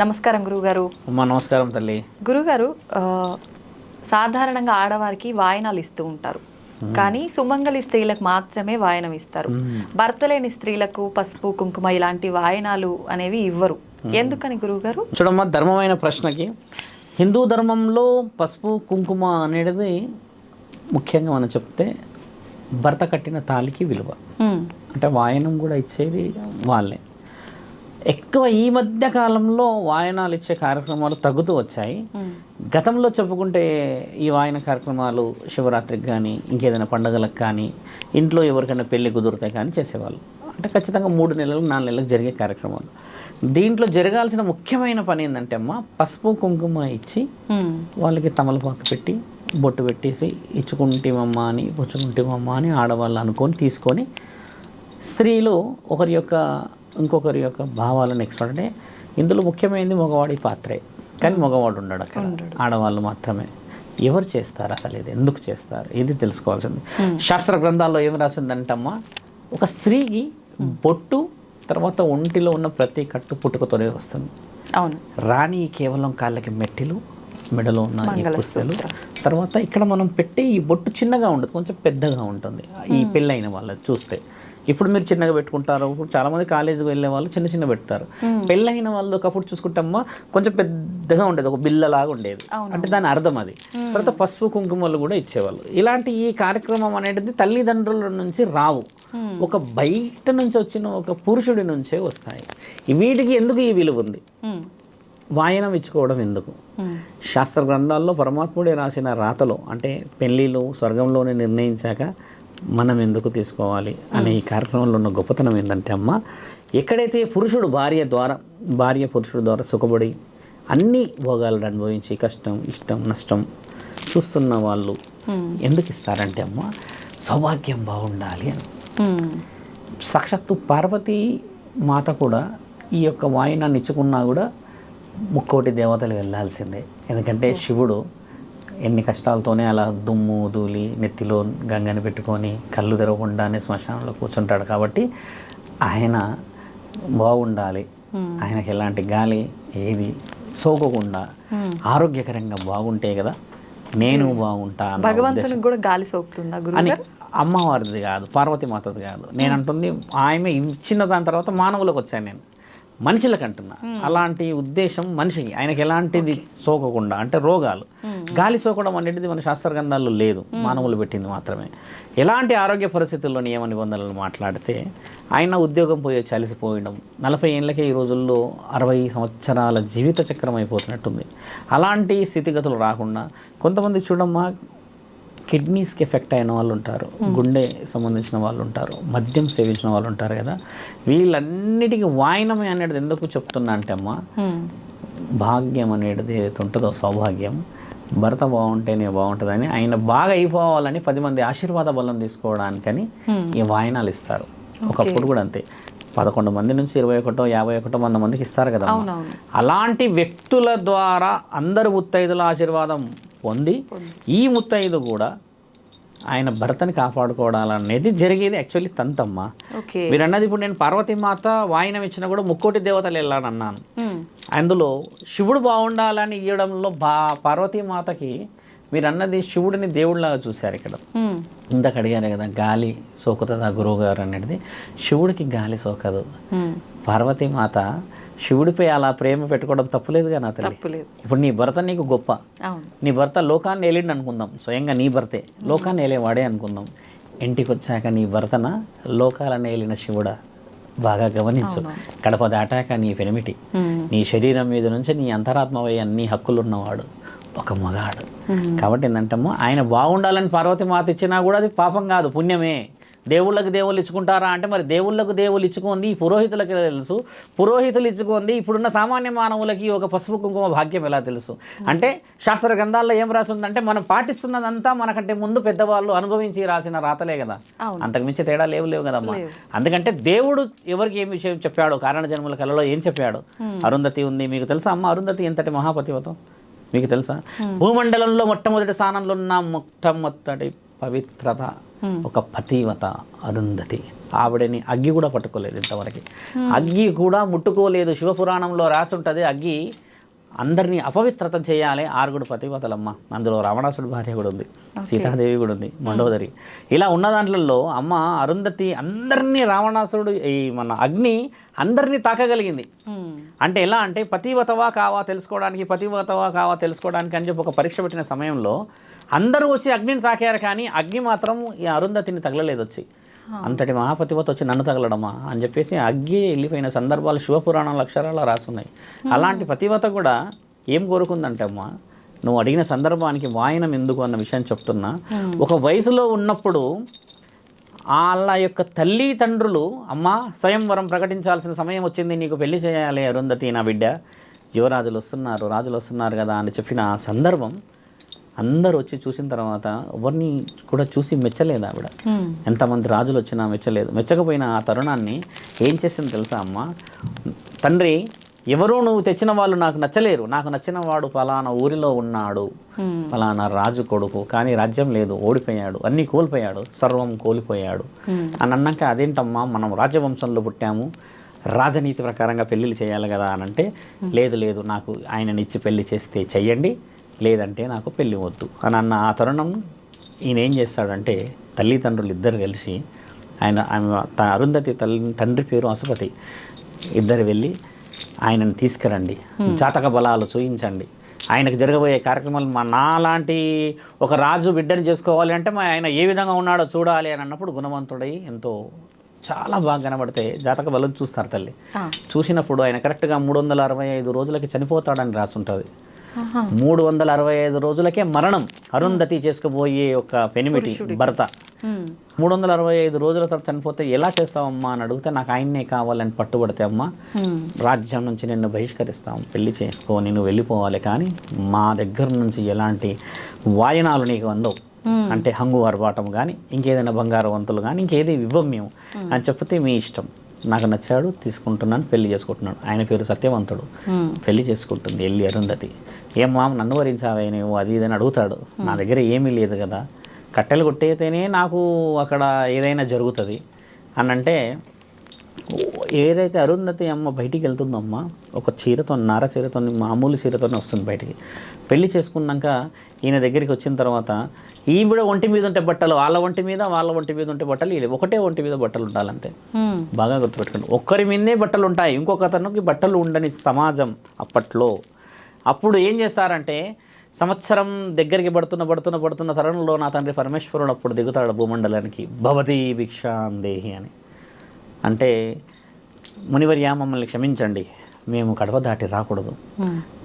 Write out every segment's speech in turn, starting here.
నమస్కారం గురుగారు అమ్మా నమస్కారం తల్లి. గురుగారు సాధారణంగా ఆడవారికి వాయనాలు ఇస్తూ ఉంటారు. కానీ సుమంగలి స్త్రీలకు మాత్రమే వాయనం ఇస్తారు. భర్త లేని స్త్రీలకు పసుపు కుంకుమ ఇలాంటి వాయనాలు అనేవి ఇవ్వరు. ఎందుకని గురువుగారు? చూడమ్మా ధర్మమైన ప్రశ్నకి హిందూ ధర్మంలో పసుపు కుంకుమ అనేది ముఖ్యంగా మనం చెప్తే భర్త కట్టిన తాలికి విలువ. అంటే వాయనం కూడా ఇచ్చేది వాళ్ళే. ఎక్కువ ఈ మధ్య కాలంలో వాయనాలు ఇచ్చే కార్యక్రమాలు తగ్గుతూ వచ్చాయి. గతంలో చెప్పుకుంటే ఈ వాయన కార్యక్రమాలు శివరాత్రికి కానీ ఇంకేదైనా పండగలకు కానీ ఇంట్లో ఎవరికైనా పెళ్ళి కుదిరితే కానీ చేసేవాళ్ళు. అంటే ఖచ్చితంగా మూడు నెలలు నాలుగు నెలలకు జరిగే కార్యక్రమాలు. దీంట్లో జరగాల్సిన ముఖ్యమైన పని ఏంటంటే అమ్మ పసుపు కుంకుమ ఇచ్చి వాళ్ళకి తమలపాకు పెట్టి బొట్టు పెట్టేసి ఇచ్చుకుంటేమమ్మా అని పుచ్చుకుంటేమమ్మా అని ఆడవాళ్ళు అనుకొని తీసుకొని స్త్రీలు ఒకరి యొక్క ఇంకొకరి యొక్క భావాలను ఎక్స్పెక్ట్ అంటే ఇందులో ముఖ్యమైనది మగవాడి పాత్రే. కానీ మగవాడు ఉండడు అక్కడ. ఆడవాళ్ళు మాత్రమే. ఎవరు చేస్తారు అసలు ఇది? ఎందుకు చేస్తారు? ఇది తెలుసుకోవాల్సింది. శాస్త్ర గ్రంథాల్లో ఏం రాసిందంటమ్మా? ఒక స్త్రీకి బొట్టు తర్వాత ఒంటిలో ఉన్న ప్రతి కట్టు పుట్టుకతోనే వస్తుంది. అవును. రాణి కేవలం కాళ్ళకి మెట్టిలు మెడలో ఉన్న ఈ పుస్తలు తర్వాత ఇక్కడ మనం పెట్టే ఈ బొట్టు చిన్నగా ఉండదు కొంచెం పెద్దగా ఉంటుంది. ఈ పెళ్ళైన వాళ్ళది చూస్తే. ఇప్పుడు మీరు చిన్నగా పెట్టుకుంటారు ఇప్పుడు చాలా మంది కాలేజీకి వెళ్ళే వాళ్ళు చిన్న చిన్న పెడతారు. పెళ్ళైన వాళ్ళు ఒకప్పుడు చూసుకుంటామా కొంచెం పెద్దగా ఉండేది ఒక బిల్లలాగా ఉండేది. అంటే దాని అర్థం అది. తర్వాత పసుపు కుంకుమలు కూడా ఇచ్చేవాళ్ళు. ఇలాంటి ఈ కార్యక్రమం అనేది తల్లిదండ్రుల నుంచి రావు. ఒక బయట నుంచి వచ్చిన ఒక పురుషుడి నుంచే వస్తాయి. వీటికి ఎందుకు ఈ విలువ ఉంది? వాయనం ఇచ్చుకోవడం ఎందుకు? ఉమ్, శాస్త్ర గ్రంథాల్లో పరమాత్ముడే రాసిన రాతలో అంటే పెళ్ళిళ్ళు స్వర్గంలోనే నిర్ణయించాక మనం ఎందుకు తీసుకోవాలి అనే ఈ కార్యక్రమంలో ఉన్న గొప్పతనం ఏంటంటే అమ్మ ఎక్కడైతే పురుషుడు భార్య ద్వారా భార్య పురుషుడు ద్వారా సుఖపడి అన్ని భోగాలను అనుభవించి కష్టం ఇష్టం నష్టం చూస్తున్న వాళ్ళు ఎందుకు ఇస్తారంటే అమ్మ సౌభాగ్యం బాగుండాలి అని. సాక్షాత్తు పార్వతీ మాత కూడా ఈ యొక్క వాయినాన్ని ఇచ్చుకున్నా కూడా ముక్కోటి దేవతలు వెళ్ళాల్సిందే. ఎందుకంటే శివుడు ఎన్ని కష్టాలతోనే అలా దుమ్ము ధూళి నెత్తిలో గంగని పెట్టుకొని కళ్ళు తెరవకుండానే శ్మశానంలో కూర్చుంటాడు కాబట్టి ఆయన బాగుండాలి. ఆయనకి ఎలాంటి గాలి ఏది సోకకుండా ఆరోగ్యకరంగా బాగుంటే కదా నేను బాగుంటా భగవంతునికి కూడా గాలి సోకుతుందా అని అమ్మవారిది కాదు పార్వతి మాతది కాదు. నేను అంటుంది ఆమె ఇచ్చిన దాని తర్వాత మానవులకు వచ్చాను నేను. మనుషులకు అంటున్నా. అలాంటి ఉద్దేశం మనిషికి. ఆయనకి ఎలాంటిది సోకకుండా అంటే రోగాలు. గాలి సోకడం అనేది మన శాస్త్ర గ్రంథాల్లో లేదు మానవులు పెట్టింది మాత్రమే. ఎలాంటి ఆరోగ్య పరిస్థితుల్లో నియమ నిబంధనలు మాట్లాడితే ఆయన ఉద్యోగం పోయే చలిసిపోయడం నలభై ఏళ్ళకే ఈ రోజుల్లో అరవై సంవత్సరాల జీవిత చక్రం అయిపోతున్నట్టుంది. అలాంటి స్థితిగతులు రాకుండా కొంతమంది చూడమ్మా కిడ్నీస్కి ఎఫెక్ట్ అయిన వాళ్ళు ఉంటారు గుండె సంబంధించిన వాళ్ళు ఉంటారు మద్యం సేవించిన వాళ్ళు ఉంటారు కదా. వీళ్ళన్నిటికీ వాయనమే అనేది ఎందుకు చెప్తున్నా అంటే అమ్మా భాగ్యం అనేది ఏదైతే ఉంటుందో సౌభాగ్యం భర్త బాగుంటేనే బాగుంటుందని ఆయన బాగా అయిపోవాలని పది మంది ఆశీర్వాద బలం తీసుకోవడానికని ఈ వాయనాలు ఇస్తారు. ఒకప్పుడు కూడా అంతే. పదకొండు మంది నుంచి ఇరవై ఒకటో యాభై ఒకటో వంద మందికి ఇస్తారు కదా అలాంటి వ్యక్తుల ద్వారా అందరు ముత్తైదుల ఆశీర్వాదం పొంది ఈ ముత్తైదు కూడా ఆయన భర్తని కాపాడుకోవడాలనేది జరిగేది యాక్చువల్లీ తంతమ్మ. మీరు అన్నది ఇప్పుడు నేను పార్వతీమాత వాయినం ఇచ్చినా కూడా ముక్కోటి దేవతలు ఉమ్, అందులో శివుడు బాగుండాలని ఇవ్వడంలో బా పార్వతీమాతకి మీరు అన్నది శివుడిని దేవుడిలాగా చూశారు ఇక్కడ. ఇందాక అడిగారు కదా గాలి సోకుతుందా గురువు గారు అనేది శివుడికి గాలి సోకదు. పార్వతీమాత శివుడిపై అలా ప్రేమ పెట్టుకోవడం తప్పులేదుగా నా తల్లి. తప్పులేదు. ఇప్పుడు నీ భర్త నీకు గొప్ప. నీ భర్త లోకాన్ని ఏలిండి అనుకుందాం. స్వయంగా నీ భర్తే. లోకాన్ని ఏలేవాడే అనుకుందాం. ఇంటికి వచ్చాక నీ భర్తన లోకాలను ఏలిన శివుడా. బాగా గమనించు. కడప దాటాక నీ పెనిమిటి. నీ శరీరం మీద నుంచి నీ అంతరాత్మవై అన్ని హక్కులు ఉన్నవాడు ఒక మగాడు. కాబట్టి ఏంటంటమ్మో ఆయన బాగుండాలని పార్వతి మాత ఇచ్చినా కూడా అది పాపం కాదు పుణ్యమే. దేవుళ్ళకి దేవుళ్ళు ఇచ్చుకుంటారా అంటే మరి దేవుళ్ళకు దేవుళ్ళు ఇచ్చుకుంది ఈ పురోహితులకి తెలుసు? పురోహితులు ఇచ్చుకుంది ఇప్పుడున్న సామాన్య మానవులకి ఒక పసుపు కుంకుమ భాగ్యం ఎలా తెలుసు? అంటే శాస్త్ర గ్రంథాల్లో ఏం రాసి ఉందంటే మనం పాటిస్తున్నదంతా మనకంటే ముందు పెద్దవాళ్ళు అనుభవించి రాసిన రాతలే కదా. అంతకుమించి తేడా లేవు లేవు కదమ్మా. అందుకంటే దేవుడు ఎవరికి ఏం విషయం చెప్పాడు కారణ జన్మల కళలో ఏం చెప్పాడు? అరుంధతి ఉంది. మీకు తెలుసా అమ్మ? అరుంధతి ఎంతటి మహాపతివతం మీకు తెలుసా? భూమండలంలో మొట్టమొదటి స్థానంలో ఉన్న మొట్టమొదటి పవిత్రత ఒక పతివత అరుంధతి. ఆవిడని అగ్గి కూడా పట్టుకోలేదు ఇంతవరకు. అగ్గి కూడా ముట్టుకోలేదు. శివపురాణంలో రాసి ఉంటుంది అగ్గి అందరినీ అపవిత్రత చేయాలి. ఆరుగుడు పతివతలమ్మ అందులో రావణాసుడి భార్య కూడా ఉంది. సీతాదేవి కూడా ఉంది. మండోదరి. ఇలా ఉన్న దాంట్లలో అమ్మ అరుంధతి అందరినీ రావణాసురుడు ఈ మన అగ్ని అందరినీ తాకగలిగింది. అంటే ఎలా అంటే పతివతవా కావా తెలుసుకోవడానికి పతివతవా కావా తెలుసుకోవడానికి అని చెప్పి ఒక పరీక్ష పెట్టిన సమయంలో అందరూ వచ్చి అగ్నిని తాకారు కానీ అగ్ని మాత్రం ఈ అరుంధతిని తగలలేదు వచ్చి. అంతటి మహాపతివత వచ్చి నన్ను తగలడమా అని చెప్పేసి అగ్గి వెళ్ళిపోయిన సందర్భాలు శివపురాణాల అక్షరాలు రాసున్నాయి. అలాంటి పతివత కూడా ఏం కోరుకుందంటే అమ్మా నువ్వు అడిగిన సందర్భానికి వాయనం ఎందుకు అన్న విషయం చెప్తున్నా. ఒక వయసులో ఉన్నప్పుడు వాళ్ళ యొక్క తల్లి తండ్రులు అమ్మ స్వయంవరం ప్రకటించాల్సిన సమయం వచ్చింది నీకు పెళ్ళి చేయాలి అరుంధతి నా బిడ్డ. యువరాజులు వస్తున్నారు రాజులు వస్తున్నారు కదా అని చెప్పిన ఆ సందర్భం అందరూ వచ్చి చూసిన తర్వాత ఎవరిని కూడా చూసి మెచ్చలేదు ఆవిడ. ఎంతమంది రాజులు వచ్చినా మెచ్చలేదు. మెచ్చకపోయిన ఆ తరుణాన్ని ఏం చేసింది తెలుసా అమ్మ? తండ్రి ఎవరో నువ్వు తెచ్చిన వాళ్ళు నాకు నచ్చలేరు. నాకు నచ్చిన వాడు ఫలానా ఊరిలో ఉన్నాడు. ఫలానా రాజు కొడుకు. కానీ రాజ్యం లేదు. ఓడిపోయాడు. అన్నీ కోల్పోయాడు. సర్వం కోల్పోయాడు. అని అన్నాక అదేంటమ్మా? మనం రాజవంశంలో పుట్టాము. రాజనీతి ప్రకారంగా పెళ్ళిళ్ళు చేయాలి కదా అని అంటే లేదు లేదు. నాకు ఆయనని ఇచ్చి పెళ్ళి చేస్తే చెయ్యండి. లేదంటే నాకు పెళ్ళి వద్దు. అని అన్న ఆ తరుణం ఈయన ఏం చేస్తాడంటే తల్లిదండ్రులు ఇద్దరు కలిసి ఆయన ఆమె తన అరుంధతి తల్లి తండ్రి పేరు అసుపతి ఇద్దరు వెళ్ళి ఆయనను తీసుకురండి. జాతక బలాలు చూయించండి. ఆయనకు జరగబోయే కార్యక్రమాలు మా నాలాంటి ఒక రాజు బిడ్డని చేసుకోవాలి అంటే మా ఆయన ఏ విధంగా ఉన్నాడో చూడాలి అని అన్నప్పుడు గుణవంతుడై ఎంతో చాలా బాగా కనబడితే జాతక బలం చూస్తారు తల్లి. చూసినప్పుడు ఆయన కరెక్ట్గా మూడు వందల అరవై ఐదు రోజులకి చనిపోతాడని రాసి ఉంటుంది ఆహా. మూడు వందల అరవై ఐదు రోజులకే మరణం అరుంధతి చేసుకుపోయే ఒక పెనిమిటి భర్త. మూడు వందల అరవై ఐదు రోజుల తర్వాత చనిపోతే ఎలా చేస్తావమ్మా అని అడిగితే నాకు ఆయన్నే కావాలని పట్టుబడితే అమ్మా. రాజ్యం నుంచి నిన్ను బహిష్కరిస్తాం పెళ్ళి చేసుకో నేను వెళ్ళిపోవాలి కానీ మా దగ్గర నుంచి ఎలాంటి వాయనాలు నీకు అందవు. అంటే హంగు అరబాటం కానీ ఇంకేదైనా బంగారు వంతులు కానీ ఇంకేది ఇవ్వం మేము. అని చెప్తే మీ ఇష్టం. నాకు నచ్చాడు తీసుకుంటున్నాను పెళ్ళి చేసుకుంటున్నాను ఆయన పేరు సత్యవంతుడు. పెళ్ళి చేసుకుంటుంది వెళ్ళి అరుంధతి. ఏం మామ నన్ను వరించావే నువ్వు? అది ఇదని అడుగుతాడు. నా దగ్గర ఏమీ లేదు కదా. కట్టెలు కొట్టేతేనే నాకు అక్కడ ఏదైనా జరుగుతుంది. అని అంటే ఏదైతే అరుంధతి అమ్మ బయటికి వెళ్తుందమ్మ ఒక చీరతో నార చీరతో మామూలు చీరతోనే వస్తుంది బయటికి. పెళ్ళి చేసుకున్నాక ఈయన దగ్గరికి వచ్చిన తర్వాత ఈవిడ ఒంటి మీద ఉంటే బట్టలు వాళ్ళ ఒంటి మీద వాళ్ళ ఒంటి మీద ఉంటే బట్టలు వీళ్ళ ఒకటే ఒంటి మీద బట్టలు ఉండాలంతే. బాగా గుర్తుపెట్టుకోండి. ఒక్కరి మీదే బట్టలు ఉంటాయి. ఇంకొక అతనికి బట్టలు ఉండని సమాజం అప్పట్లో. అప్పుడు ఏం చేస్తారంటే సంవత్సరం దగ్గరికి పడుతున్న పడుతున్న పడుతున్న తరుణంలో నా తండ్రి పరమేశ్వరుడు అప్పుడు దిగుతాడు భూమండలానికి. భవతి భిక్షాం దేహి అని. అంటే మునివర్య మమ్మల్ని క్షమించండి. మేము కడప దాటి రాకూడదు.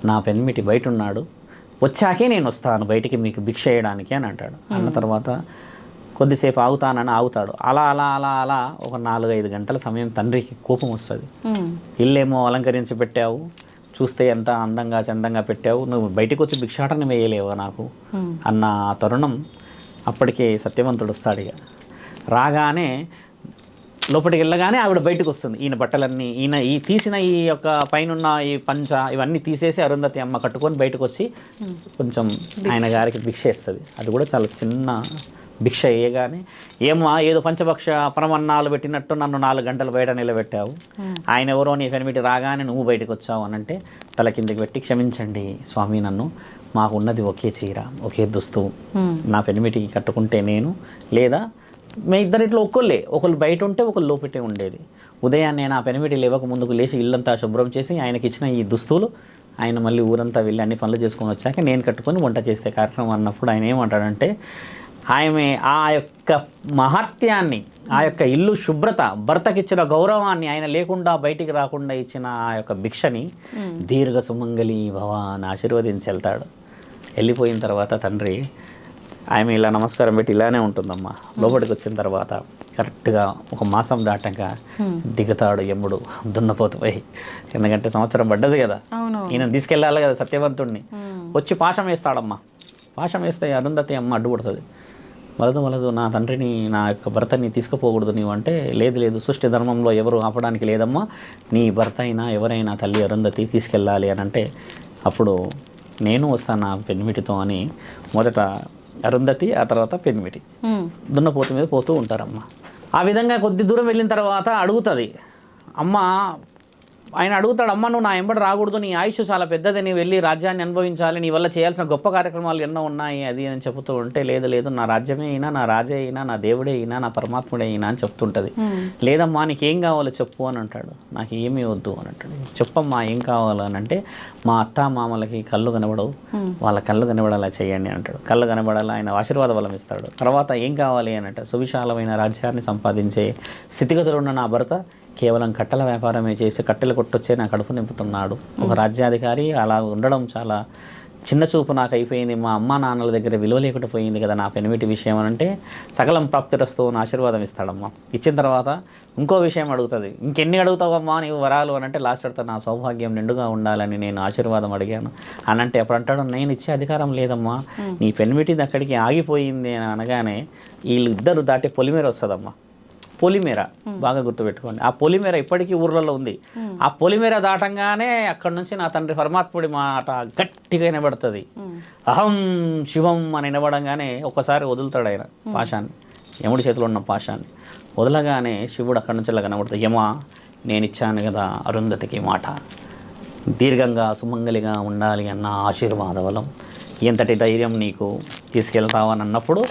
నా పెన్మిటి బయట ఉన్నాడు వచ్చాకే నేను వస్తాను బయటికి మీకు భిక్ష వేయడానికి అని అంటాడు. అన్న తర్వాత కొద్దిసేపు ఆగుతానని ఆగుతాడు. అలా అలా అలా అలా ఒక నాలుగైదు గంటల సమయం తండ్రికి కోపం వస్తుంది. ఇల్లేమో అలంకరించి పెట్టావు చూస్తే ఎంత అందంగా చందంగా పెట్టావు నువ్వు బయటికి వచ్చి భిక్షాటన వేయలేవా నాకు. అన్న తరుణం అప్పటికే సత్యవంతుడు వస్తాడు ఇక. రాగానే లోపలికి వెళ్ళగానే ఆవిడ బయటకు వస్తుంది. ఈయన బట్టలన్నీ ఈయన ఈ తీసిన ఈ యొక్క పైన ఈ పంచ ఇవన్నీ తీసేసి అరుంధతి అమ్మ కట్టుకొని బయటకు వచ్చి కొంచెం ఆయన గారికి భిక్ష ఇస్తుంది అది కూడా చాలా చిన్న భిక్ష వేయగానే ఏమో ఏదో పంచభక్ష పరమన్నాలు పెట్టినట్టు నన్ను నాలుగు గంటలు బయట నిలబెట్టావు. ఆయన ఎవరో నీ కనిపెట్టి రాగానే నువ్వు బయటకు వచ్చావు అని అంటే తల కిందకి పెట్టి క్షమించండి స్వామి నన్ను మాకు ఉన్నది ఒకే చీర ఒకే దుస్తువు. నా పెనిమిటికి కట్టుకుంటే నేను లేదా మీ ఇద్దరిట్లో ఒక్కళ్ళే. ఒకళ్ళు బయట ఉంటే ఒకళ్ళు లోపటే ఉండేది. ఉదయాన్నే నా పెనిమిటి లేవక ముందుకు లేచి ఇల్లంతా శుభ్రం చేసి ఆయనకి ఇచ్చిన ఈ దుస్తులు ఆయన మళ్ళీ ఊరంతా వెళ్ళి అన్ని పనులు చేసుకొని వచ్చాక నేను కట్టుకొని వంట చేసే కార్యక్రమం అన్నప్పుడు ఆయన ఏమంటాడంటే ఆమె ఆ యొక్క మహత్యాన్ని ఆ యొక్క ఇల్లు శుభ్రత భర్తకిచ్చిన గౌరవాన్ని ఆయన లేకుండా బయటికి రాకుండా ఇచ్చిన ఆ యొక్క భిక్షని దీర్ఘ సుమంగళి భవ అని ఆశీర్వదించి వెళ్తాడు. వెళ్ళిపోయిన తర్వాత తండ్రి ఆమె ఇలా నమస్కారం పెట్టి ఇలానే ఉంటుందమ్మా. లోపలికి వచ్చిన తర్వాత కరెక్ట్గా ఒక మాసం దాటాక దిగుతాడు యముడు దున్నపోతుపై ఎందుకంటే సంవత్సరం పడ్డది కదా. ఈయన తీసుకెళ్ళాలి కదా సత్యవంతుణ్ణి. ఉమ్. వచ్చి పాశం వేస్తాడమ్మా. పాశం వేస్తే అరుంధతి అమ్మ అడ్డుపడుతుంది వలదు వలదు నా తండ్రిని నా యొక్క భర్తని తీసుకుపోకూడదు నీవు అంటే లేదు లేదు సృష్టి ధర్మంలో ఎవరు ఆపడానికి లేదమ్మా. నీ భర్త అయినా ఎవరైనా తల్లి అరుంధతి తీసుకెళ్ళాలి అని అంటే అప్పుడు నేను వస్తాను నా పెన్మిటితో అని మొదట అరుంధతి ఆ తర్వాత పెన్మిటి. దున్నపోతు మీద పోతూ ఉంటారమ్మా ఆ విధంగా కొద్ది దూరం వెళ్ళిన తర్వాత అడుగుతుంది అమ్మ ఆయన అడుగుతాడు అమ్మ నువ్వు నా ఎంబడి రాకూడదు నీ ఆయుష్ చాలా పెద్దది నీ వెళ్ళి రాజ్యాన్ని అనుభవించాలి నీ వల్ల చేయాల్సిన గొప్ప కార్యక్రమాలు ఎన్నో ఉన్నాయి అది అని చెబుతూ ఉంటే లేదు లేదు నా రాజ్యమే అయినా నా రాజే అయినా నా దేవుడే అయినా నా పరమాత్ముడే అయినా అని చెప్తుంటుంది. లేదమ్మా నీకేం కావాలో చెప్పు అని అంటాడు. నాకు ఏమీ వద్దు అని అంటాడు. చెప్పమ్మా ఏం కావాలి అని అంటే మా అత్త మామలకి కళ్ళు కనబడవు వాళ్ళ కళ్ళు కనబడేలా చేయండి అంటాడు. కళ్ళు కనబడాలా ఆయన ఆశీర్వాద బలం ఇస్తాడు. తర్వాత ఏం కావాలి అని అంటే సువిశాలమైన రాజ్యాన్ని సంపాదించే స్థితిగతులు ఉన్న నా భర్త కేవలం కట్టెల వ్యాపారమే చేసి కట్టెలు కొట్టొచ్చే నా కడుపు నింపుతున్నాడు. ఒక రాజ్యాధికారి అలా ఉండడం చాలా చిన్న చూపు నాకు అయిపోయింది. మా అమ్మ నాన్నల దగ్గర విలువ లేకుండా పోయింది కదా నా పెనిమిటి విషయం అని అంటే సకలం ప్రాప్తిరస్తూ అని ఆశీర్వాదం ఇస్తాడమ్మా. ఇచ్చిన తర్వాత ఇంకో విషయం అడుగుతుంది. ఇంకెన్ని అడుగుతావమ్మా నీవు వరాలు అని అంటే లాస్ట్ అడుగుతా నా సౌభాగ్యం నిండుగా ఉండాలని నేను ఆశీర్వాదం అడిగాను. అని అంటే అప్పుడు అంటాడు నేను ఇచ్చే అధికారం లేదమ్మా. నీ పెనిమిటిది అక్కడికి ఆగిపోయింది అని అనగానే వీళ్ళు ఇద్దరు దాటి పొలిమేర వస్తుందమ్మా. పొలిమేర బాగా గుర్తుపెట్టుకోండి. ఆ పొలిమేర ఇప్పటికీ ఊర్లలో ఉంది. ఆ పొలిమేర దాటంగానే అక్కడ నుంచి నా తండ్రి పరమాత్ముడి మాట గట్టిగా వినబడుతుంది. అహం శివం అని వినబడంగానే ఒకసారి వదులుతాడు ఆయన పాశాన్ని యముడి చేతిలో ఉన్న పాశాన్ని వదలగానే శివుడు అక్కడి నుంచి ఇలా కనబడుతుంది. యమా నేను ఇచ్చాను కదా అరుంధతికి మాట. దీర్ఘంగా సుమంగలిగా ఉండాలి అన్న ఆశీర్వాద బలం ఎంతటి ధైర్యం నీకు తీసుకెళ్తావని అన్నప్పుడు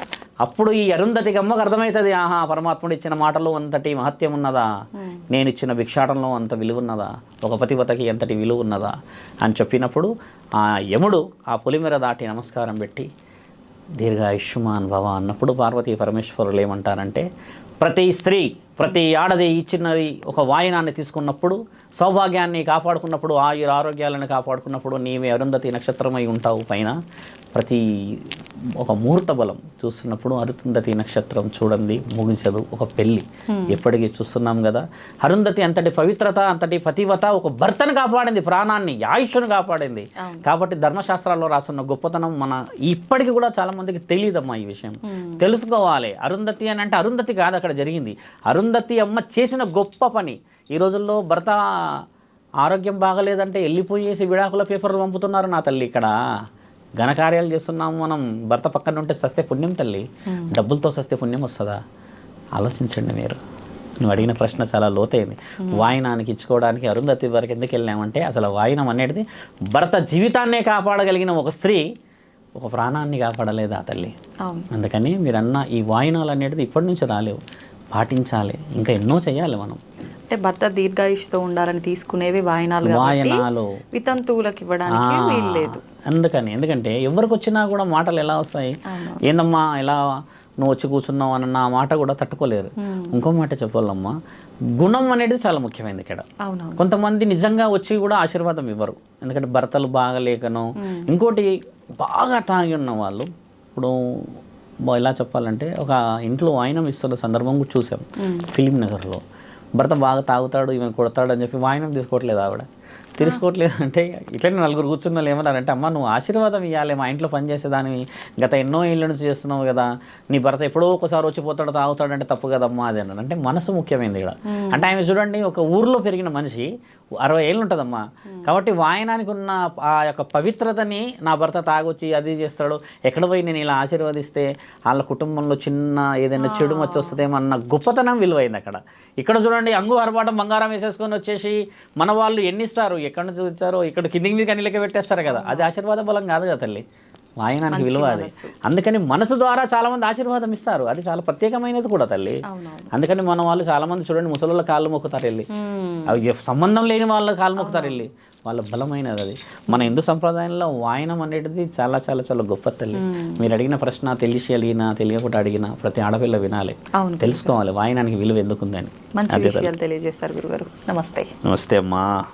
అప్పుడు ఈ అరుంధతికి అమ్మకు అర్థమవుతుంది. ఆహా పరమాత్ముడు ఇచ్చిన మాటలో అంతటి మహత్యం ఉన్నదా? నేను ఇచ్చిన భిక్షాటంలో అంత విలువ ఉన్నదా? ఒక పతివతకి ఎంతటి విలువ ఉన్నదా? అని చెప్పినప్పుడు ఆ యముడు ఆ పులిమెర దాటి నమస్కారం పెట్టి దీర్ఘాయుష్మాన్ భవ అన్నప్పుడు పార్వతీ పరమేశ్వరులు ఏమంటారంటే ప్రతి స్త్రీ ప్రతి ఆడది ఇచ్చినది ఒక వాయనాన్ని తీసుకున్నప్పుడు సౌభాగ్యాన్ని కాపాడుకున్నప్పుడు ఆయుర ఆరోగ్యాలను కాపాడుకున్నప్పుడు నీవే అరుంధతి నక్షత్రమై ఉంటావు పైన. ప్రతి ఒక ముహూర్త బలం చూస్తున్నప్పుడు అరుంధతి నక్షత్రం చూడండి ముగిసదు. ఒక పెళ్ళి. ఎప్పటికీ చూస్తున్నాం కదా. అరుంధతి అంతటి పవిత్రత అంతటి పతివత ఒక భర్తను కాపాడింది ప్రాణాన్ని ఆయుష్ను కాపాడింది. కాబట్టి ధర్మశాస్త్రాల్లో రాసున్న గొప్పతనం మన ఇప్పటికి కూడా చాలా మందికి తెలియదమ్మా ఈ విషయం. తెలుసుకోవాలి. అరుంధతి అని అంటే అరుంధతి కాదు అక్కడ జరిగింది. అరుంధతి అమ్మ చేసిన గొప్ప పని. ఈ రోజుల్లో భర్త ఆరోగ్యం బాగలేదంటే వెళ్ళిపోయేసి విడాకుల పేపర్లు పంపుతున్నారు నా తల్లి ఇక్కడ. ఘనకార్యాలు చేస్తున్నాము మనం. భర్త పక్కన ఉంటే సస్తే పుణ్యం తల్లి. డబ్బులతో సస్తే పుణ్యం వస్తుందా? ఆలోచించండి మీరు. నువ్వు అడిగిన ప్రశ్న చాలా లోతైంది. వాయినానికి ఇచ్చుకోవడానికి అరుంధతి వరకు ఎందుకు వెళ్ళామంటే అసలు వాయినం అనేది భర్త జీవితాన్నే కాపాడగలిగిన ఒక స్త్రీ ఒక ప్రాణాన్ని కాపాడలేదు ఆ తల్లి? అందుకని మీరు అన్న ఈ వాయినాలు అనేది ఇప్పటి నుంచి రాలేవు. పాటించాలి. ఇంకా ఎన్నో చేయాలి మనం. అంటే భర్త దీర్ఘాయుష్తో ఉండాలని తీసుకునేవి వాయనాలు వాయనాలు. వితంతువులకు ఇవ్వడానికి లేదు అందుకని ఎందుకంటే ఎవరికి వచ్చినా కూడా మాటలు ఎలా వస్తాయి? ఏందమ్మా ఎలా నువ్వు వచ్చి కూర్చున్నావు అన్న ఆ మాట కూడా తట్టుకోలేరు. ఇంకో మాట చెప్పాలమ్మా గుణం అనేది చాలా ముఖ్యమైనది ఇక్కడ. కొంతమంది నిజంగా వచ్చి కూడా ఆశీర్వాదం ఇవ్వరు. ఎందుకంటే భర్తలు బాగలేకనో ఇంకోటి బాగా తాగి ఉన్న వాళ్ళు ఇప్పుడు ఎలా చెప్పాలంటే ఒక ఇంట్లో వాయినం ఇస్తున్న సందర్భం కూడా చూసాం. ఫిలిం నగర్లో. భర్త బాగా తాగుతాడు ఈమె కొడతాడు అని చెప్పి వాయినం తీసుకోవట్లేదు ఆవిడ. తీసుకోవట్లేదు అంటే ఇట్లనే నలుగురు కూర్చున్న వాళ్ళు ఏమన్నారంటే అమ్మ నువ్వు ఆశీర్వాదం ఇవ్వాలి మా ఇంట్లో పనిచేసేదానివి గత ఎన్నో ఏళ్ళ నుంచి చేస్తున్నావు కదా నీ భర్త ఎప్పుడో ఒకసారి వచ్చి పోతాడు తాగుతాడు అంటే తప్పు కదమ్మా అది అన్నాడు. అంటే మనసు ముఖ్యమైనది ఇక్కడ. అంటే ఆమె చూడండి ఒక ఊర్లో పెరిగిన మనిషి అరవై ఏళ్ళు ఉంటుందమ్మా. కాబట్టి వాయనానికి ఉన్న ఆ యొక్క పవిత్రతని నా భర్త తాగొచ్చి అది చేస్తాడు. ఎక్కడ పోయి నేను ఇలా ఆశీర్వదిస్తే వాళ్ళ కుటుంబంలో చిన్న ఏదైనా చెడు వచ్చి వస్తుందేమో అన్న గొప్పతనం విలువైంది అక్కడ. ఇక్కడ చూడండి అంగు అరబాటం బంగారం వేసేసుకొని వచ్చేసి మన వాళ్ళు ఎన్ని ఇస్తారు ఎక్కడ నుంచి ఇచ్చారో ఇక్కడ కిందికి మీద కనీలకి పెట్టేస్తారు కదా. అది ఆశీర్వాద బలం కాదు కదా తల్లి. వాయనానికి విలువ అది. అందుకని మనసు ద్వారా చాలా మంది ఆశీర్వాదం ఇస్తారు. అది చాలా ప్రత్యేకమైనది కూడా తల్లి. అందుకని మన వాళ్ళు చాలా మంది చూడండి ముసలోళ్ళ కాళ్ళు మొక్కుతారు వెళ్ళి. అవి సంబంధం లేని వాళ్ళ కాళ్ళు మొక్కుతారు వెళ్ళి. వాళ్ళ బలమైనది అది. మన హిందూ సంప్రదాయంలో వాయనం అనేది చాలా చాలా చాలా గొప్ప తల్లి. మీరు అడిగిన ప్రశ్న తెలిసి అడిగినా తెలియకుండా అడిగినా ప్రతి ఆడపిల్ల వినాలి. తెలుసుకోవాలి వాయనానికి విలువ ఎందుకుందని. తెలియజేస్తారు గురుగారు. నమస్తే. నమస్తే అమ్మా.